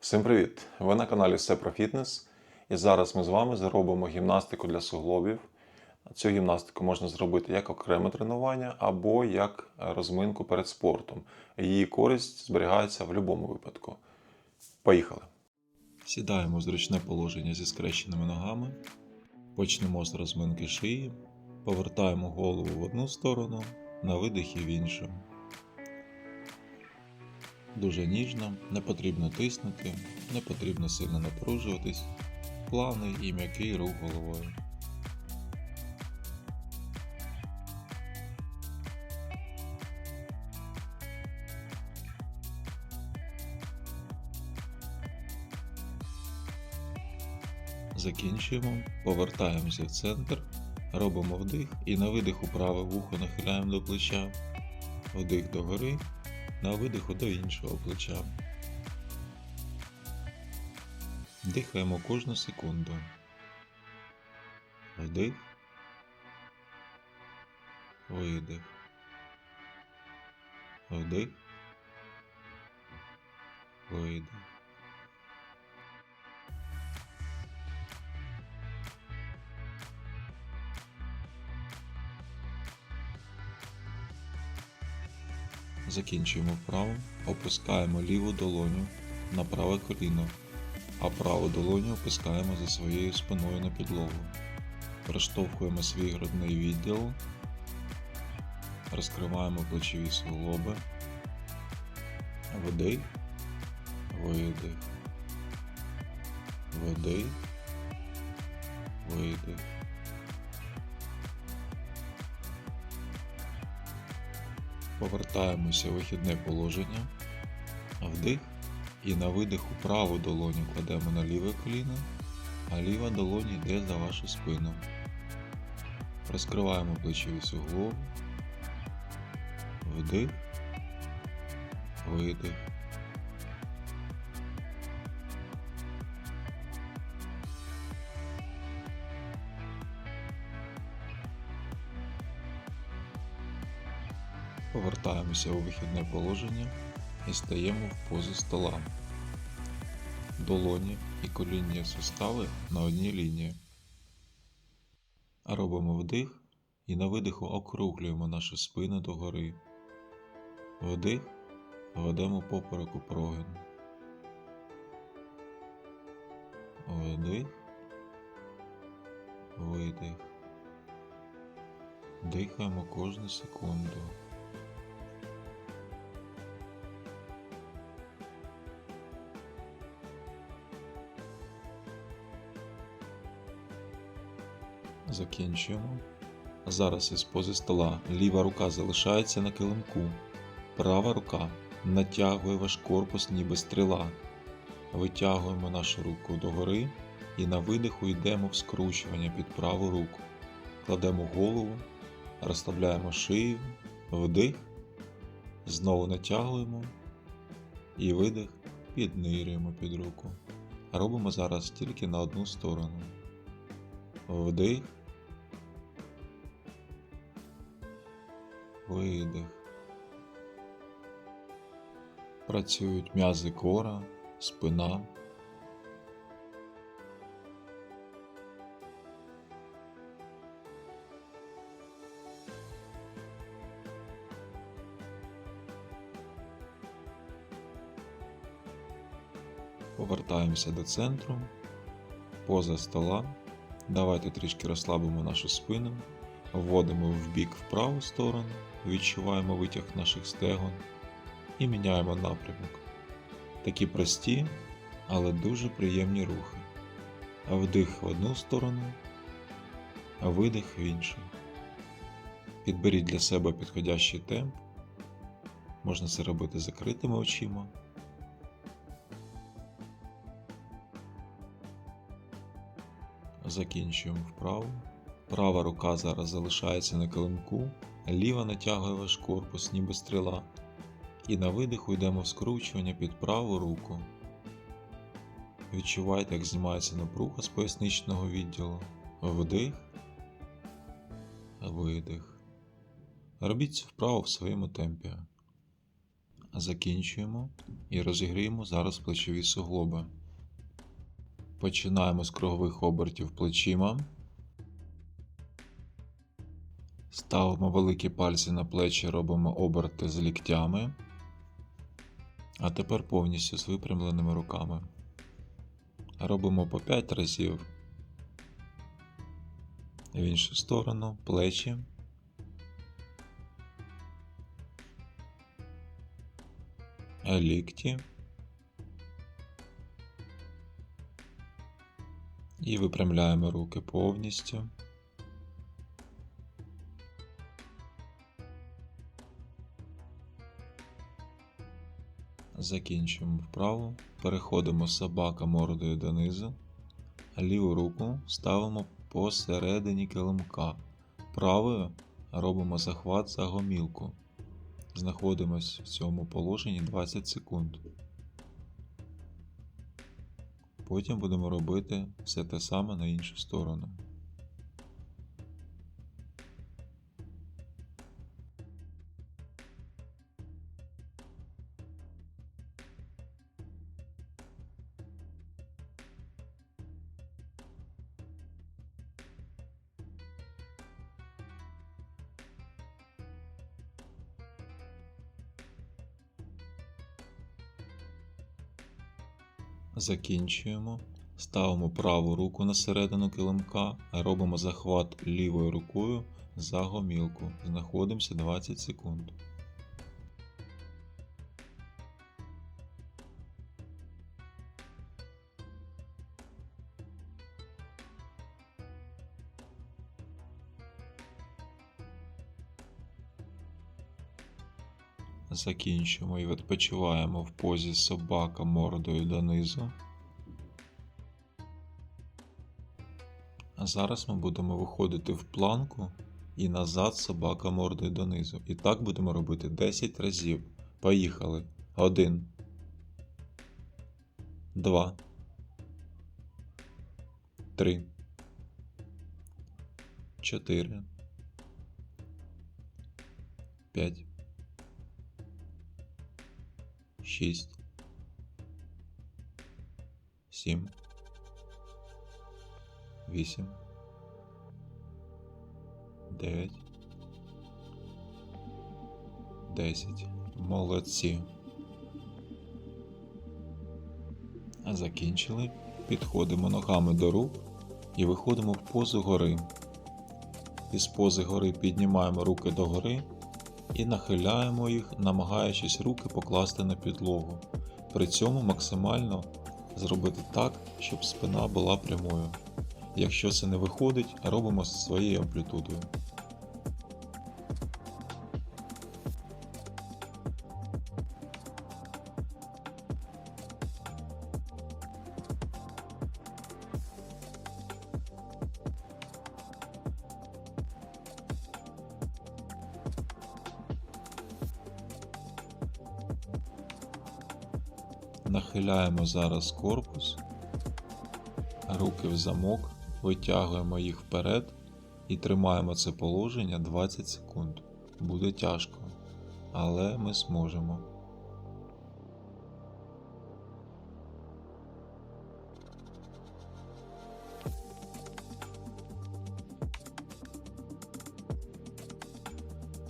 Всім привіт! Ви на каналі Все про фітнес. І зараз ми з вами зробимо гімнастику для суглобів. Цю гімнастику можна зробити як окреме тренування або як розминку перед спортом. Її користь зберігається в будь-якому випадку. Поїхали! Сідаємо в зручне положення зі скрещеними ногами. Почнемо з розминки шиї. Повертаємо голову в одну сторону, на видихі в іншу. Дуже ніжно, не потрібно тиснути, не потрібно сильно напружуватись. Плавний і м'який рух головою. Закінчуємо, повертаємося в центр, робимо вдих і на видиху праве вухо нахиляємо до плеча, вдих догори, на видиху до іншого плеча. Дихаємо кожну секунду. Вдих, видих. Вдих, видих. Закінчуємо вправо, опускаємо ліву долоню на праве коліно, а праву долоню опускаємо за своєю спиною на підлогу. Проштовхуємо свій грудний відділ, розкриваємо плечові суглоби, вдих, видих, вдих, видих. Повертаємося в вихідне положення, вдих і на видиху праву долоню кладемо на ліве коліно, а ліва долоня йде за вашу спину. Розкриваємо плечові суглоби, вдих, видих. Повертаємося у вихідне положення і стаємо в позу стола. Долоні і колінні сустави на одній лінії. Робимо вдих і на видиху округлюємо нашу спину догори. Вдих, ведемо поперек у прогин. Вдих, видих. Дихаємо кожну секунду. Закінчуємо. Зараз із пози стола ліва рука залишається на килимку. Права рука натягує ваш корпус ніби стріла. Витягуємо нашу руку догори і на видиху йдемо в скручування під праву руку. Кладемо голову, розслабляємо шию, вдих, знову натягуємо і видих, піднирюємо під руку. Робимо зараз тільки на одну сторону. Вдих. Видих. Працюють м'язи кора, спина. Повертаємося до центру, поза стола. Давайте трішки розслабимо нашу спину, вводимо в бік в праву сторону, відчуваємо витяг наших стегон і міняємо напрямок. Такі прості, але дуже приємні рухи. Вдих в одну сторону, видих в іншу. Підберіть для себе підходящий темп. Можна це робити закритими очима. Закінчуємо вправо. Права рука зараз залишається на килимку, ліва натягує ваш корпус, ніби стріла. І на видиху йдемо в скручування під праву руку. Відчувайте, як знімається напруга з поясничного відділу. Вдих, видих. Робіть цю вправу в своєму темпі. Закінчуємо і розігріємо зараз плечові суглоби. Починаємо з кругових обертів плечима. Ставимо великі пальці на плечі, робимо оберти з ліктями. А тепер повністю з випрямленими руками. Робимо по 5 разів. В іншу сторону плечі. Лікті. І випрямляємо руки повністю. Закінчуємо вправу. Переходимо собака мордою донизу. Ліву руку ставимо посередині килимка. Правою робимо захват за гомілку. Знаходимось в цьому положенні 20 секунд. Потім будемо робити все те саме на іншу сторону. Закінчуємо. Ставимо праву руку на середину килимка, робимо захват лівою рукою за гомілку. Знаходимося 20 секунд. Закінчуємо і відпочиваємо в позі собака мордою донизу. А зараз ми будемо виходити в планку і назад собака мордою донизу. І так будемо робити 10 разів. Поїхали. 1. 2. 3. 4. 5. 6. 7. 8, 9, 10. Молодці. Закінчили. Підходимо ногами до рук і виходимо в позу гори. Із пози гори піднімаємо руки догори і нахиляємо їх, намагаючись руки покласти на підлогу. При цьому максимально зробити так, щоб спина була прямою. Якщо це не виходить, робимо з своєю амплітудою. Нахиляємо зараз корпус, руки в замок, витягуємо їх вперед і тримаємо це положення 20 секунд. Буде тяжко, але ми зможемо.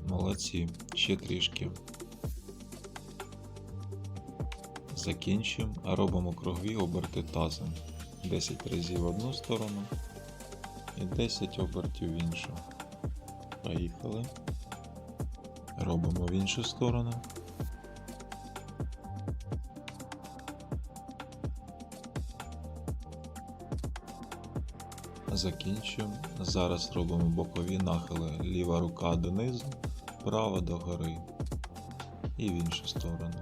Молодці, ще трішки. Закінчуємо, робимо кругові оберти тазом. 10 разів в одну сторону і 10 обертів в іншу. Поїхали. Робимо в іншу сторону. Закінчуємо. Зараз робимо бокові нахили. Ліва рука донизу, права догори і в іншу сторону.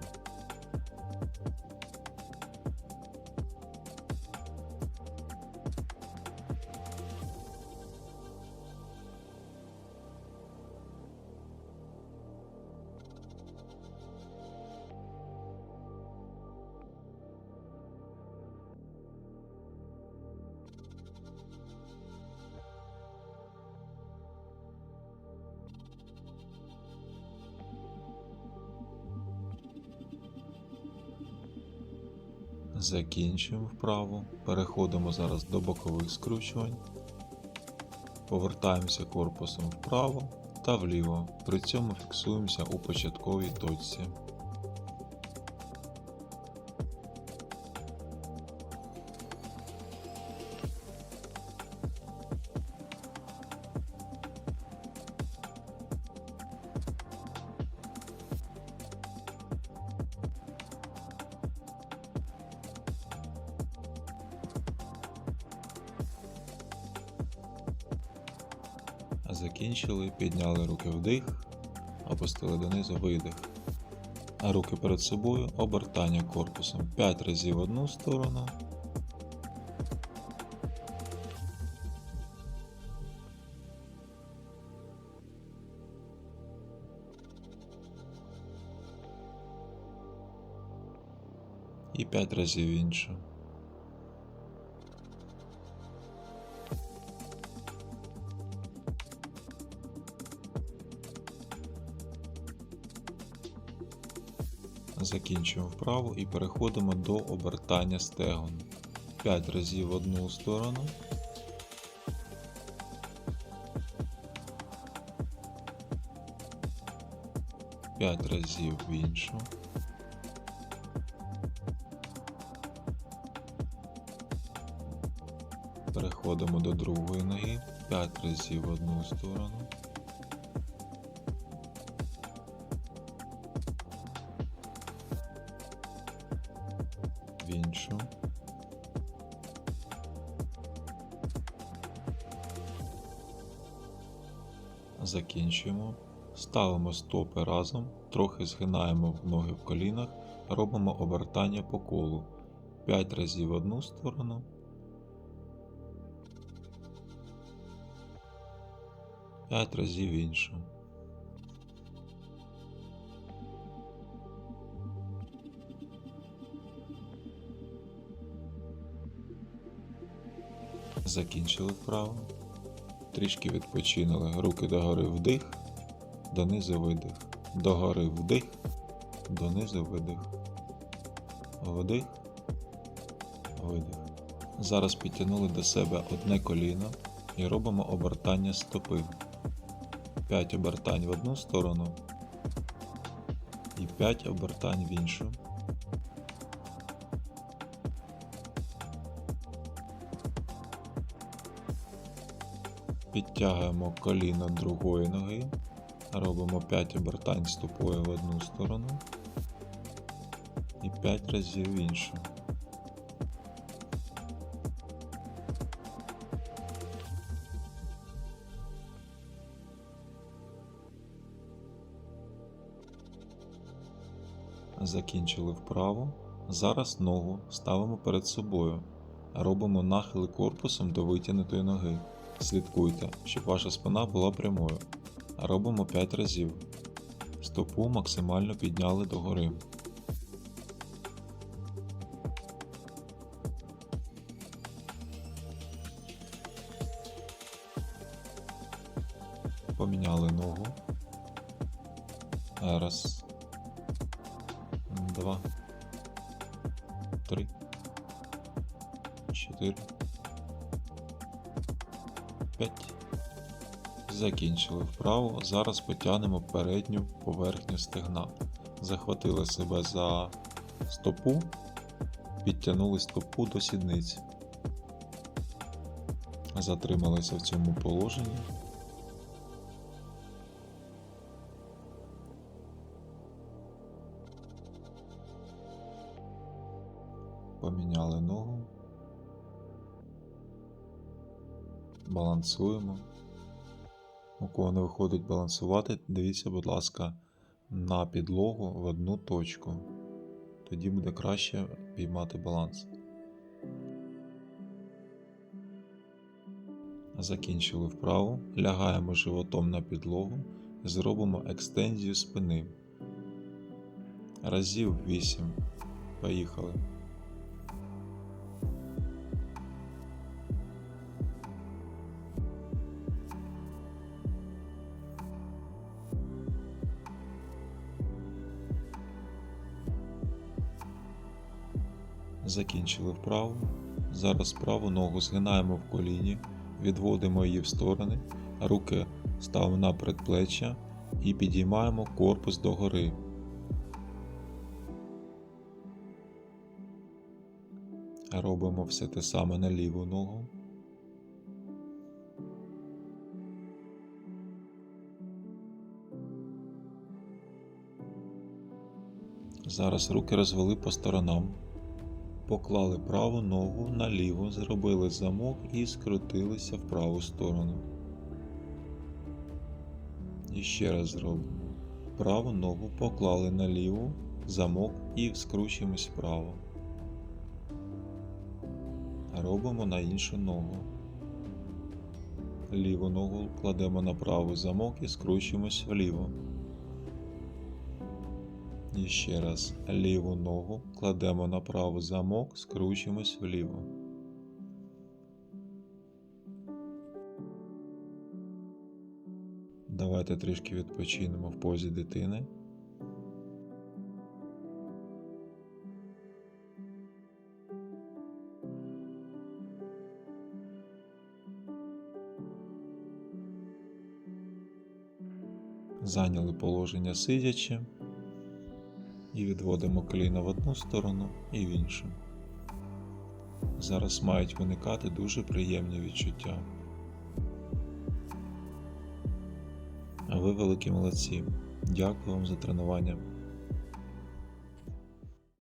Закінчуємо вправу. Переходимо зараз до бокових скручувань. Повертаємося корпусом вправо та вліво. При цьому фіксуємося у початковій точці. Закінчили, підняли руки вдих, опустили донизу видих. А руки перед собою, обертання корпусом 5 разів в одну сторону. І 5 разів в іншу. Закінчуємо вправу і переходимо до обертання стегон. 5 разів в одну сторону. П'ять разів в іншу. Переходимо до другої ноги. 5 разів в одну сторону. Закінчуємо. Ставимо стопи разом, трохи згинаємо ноги в колінах, робимо обертання по колу. 5 разів в одну сторону. П'ять разів іншу. Закінчили вправо. Трішки відпочинули. Руки догори вдих, донизу видих. Догори вдих, донизу видих. Вдих, видих. Зараз підтягнули до себе одне коліно і робимо обертання стопи. 5 обертань в одну сторону і 5 обертань в іншу. Підтягуємо коліно другої ноги, робимо 5 обертань стопою в одну сторону і 5 разів в іншу. Закінчили вправо. Зараз ногу ставимо перед собою. Робимо нахили корпусом до витягнутої ноги. Слідкуйте, щоб ваша спина була прямою. Робимо 5 разів. Стопу максимально підняли догори. Поміняли ногу. Раз. Два. Три. Чотири. Закінчили вправо. Зараз потягнемо передню поверхню стегна. Захватили себе за стопу, підтягнули стопу до сідниці. Затрималися в цьому положенні. Поміняли ногу. балансуємо. Кого не виходить балансувати, дивіться, будь ласка, на підлогу в одну точку. Тоді буде краще піймати баланс. Закінчили вправу, лягаємо животом на підлогу і зробимо екстензію спини. Разів 8. Поїхали. Закінчили вправу. Зараз праву ногу згинаємо в коліні, відводимо її в сторони, руки ставимо на предплеччя і підіймаємо корпус догори. Робимо все те саме на ліву ногу. Зараз руки розвели по сторонам. Поклали праву ногу на ліву, зробили замок і скрутилися в праву сторону. І ще раз зробимо. Праву ногу поклали на ліву, замок і скручуємось вправо. Робимо на іншу ногу. Ліву ногу кладемо на правий замок і скручуємось вліво. І ще раз ліву ногу кладемо на правий замок, скручуємось вліво. Давайте трішки відпочинемо в позі дитини. Зайняли положення сидячи і відводимо коліна в одну сторону і в іншу. Зараз мають виникати дуже приємні відчуття. А ви великі молодці. Дякую вам за тренування.